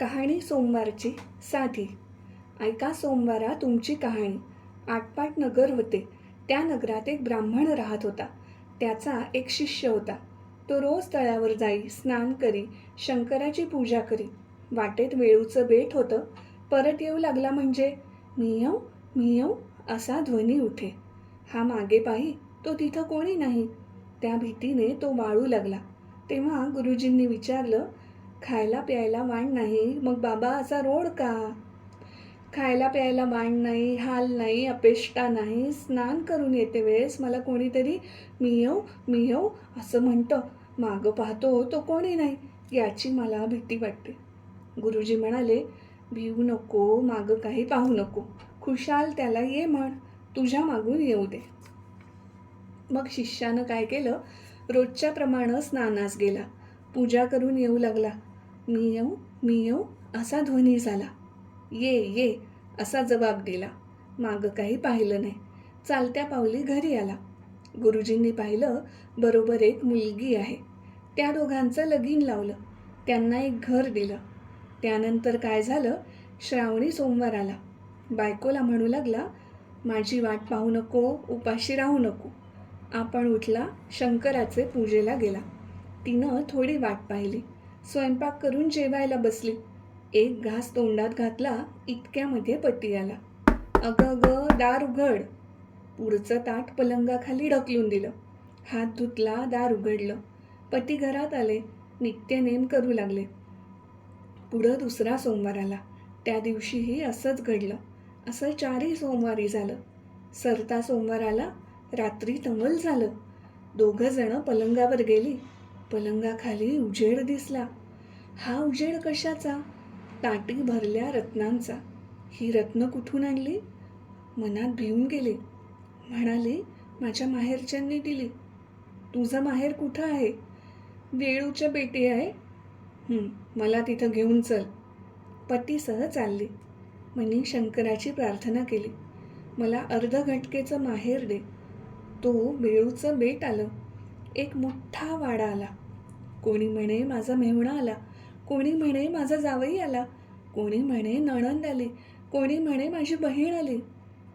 कहाणी सोमवारची साधी. ऐका सोमवारा तुमची कहाणी. आटपाट नगर होते. त्या नगरात एक ब्राह्मण राहत होता. त्याचा एक शिष्य होता. तो रोज तळ्यावर जाई स्नान करी शंकराची पूजा करी. वाटेत वेळूचं बेट होतं. परत येऊ लागला म्हणजे मियव मियव असा ध्वनी उठे. हा मागे पाही तो तिथं कोणी नाही. त्या भीतीने तो वाळू लागला. तेव्हा गुरुजींनी विचारलं खायला प्यायला वाण नाही. मग बाबा असा रोड का? खायला प्यायला वाण नाही हाल नाही अपेष्टा नाही. स्नान करून येते वेळेस मला कोणीतरी मी येऊ मी येऊ असं म्हणतं. मागं पाहतो तो कोणी नाही. याची मला भीती वाटते. गुरुजी म्हणाले भिवू नको मागं काही पाहू नको. खुशाल त्याला ये म्हण. तुझ्या मागून येऊ दे. मग शिष्यानं काय केलं? रोजच्याप्रमाणे स्नानास गेला. पूजा करून येऊ लागला. मी येऊ मी येऊ. असा ध्वनी झाला. ये ये असा जबाब दिला मागं काही पाहिलं नाही. चालत्या पावली घरी आला. गुरुजींनी पाहिलं बरोबर एक मुलगी आहे. त्या दोघांचं लगीन लावलं. त्यांना एक घर दिलं. त्यानंतर काय झालं? श्रावणी सोमवार आला. बायकोला म्हणू लागला माझी वाट पाहू नको उपाशी राहू नको. आपण उठला शंकराचे पूजेला गेला. तिनं थोडी वाट पाहिली. स्वयंपाक करून जेवायला बसली. एक घास तोंडात घातला इतक्यामध्ये पती आला. अगं अगं दार उघड. पुढचं ताट पलंगाखाली ढकलून दिलं. हात धुतला दार उघडलं. पती घरात आले. नित्यनेम करू लागले. पुढं दुसरा सोमवार आला. त्या दिवशीही असंच घडलं. असं चारही सोमवारी झालं. सरता सोमवार आला. रात्री तमल झालं. दोघंजणं पलंगावर गेली. पलंगाखाली उजेड दिसला. हा उजेड कशाचा? ताटी भरल्या रत्नांचा. ही रत्न कुठून आणली? मनात भिवून गेले. म्हणाली माझ्या माहेरच्यांनी दिली. तुझं माहेर कुठं आहे? वेळूच्या बेटी आहे? मला तिथं घेऊन चल. पतीसह चालली. मनी शंकराची प्रार्थना केली. मला अर्ध घटकेचं माहेर दे. तो वेळूचं बेट आलं. एक मोठा वाडा आला. कोणी म्हणे माझा मेहुणा आला. कोणी म्हणे माझा जावई आला. कोणी म्हणे नणंद आली. कोणी म्हणे माझी बहीण आली.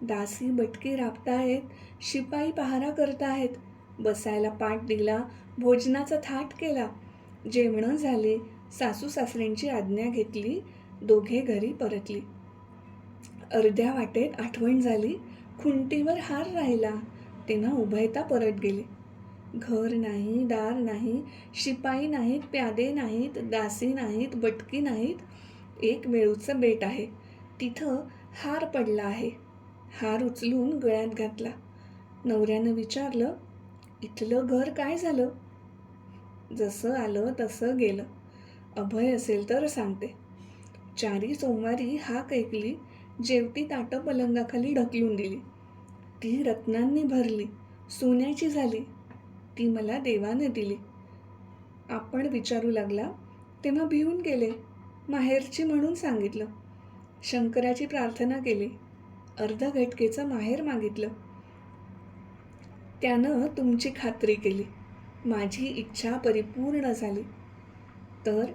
दासी बटकी राबताहेत शिपाई पहारा करताहेत. बसायला पाठ दिला भोजनाचा थाट केला. जेवणं झाली सासू सासऱ्यांची आज्ञा घेतली दोघे घरी परतली. अर्ध्या वाटेत आठवण झाली खुंटीवर हार राहिला. तेव्हा उभयता परत गेले. घर नाही दार नाही शिपाई नाहीत प्यादे नाहीत दासी नाहीत बटकी नाहीत. एक वेळूचं बेट आहे. तिथं हार पडला आहे. हार उचलून गळ्यात घातला. नवऱ्यानं विचारलं इथलं घर काय झालं? जसं आलं तसं गेलं. अभय असेल तर सांगते. चारी सोमवारी हाक ऐकली जेवती ताटं पलंगाखाली ढकलून दिली. ती रत्नांनी भरली. सोन्याची झाली. ती मला देवाने दिली. आपण विचारू लागला तेव्हा भिवून गेले. माहेरची म्हणून सांगितलं. शंकराची प्रार्थना केली. अर्ध घटकेचं माहेर मागितलं. त्यानं तुमची खात्री केली. माझी इच्छा परिपूर्ण झाली. तर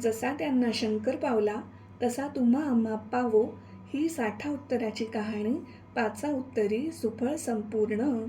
जसा त्यांना शंकर पावला तसा तुम्हा आम्हा पावो ही साठा उत्तराची कहाणी पाचा उत्तरी सुफळ संपूर्ण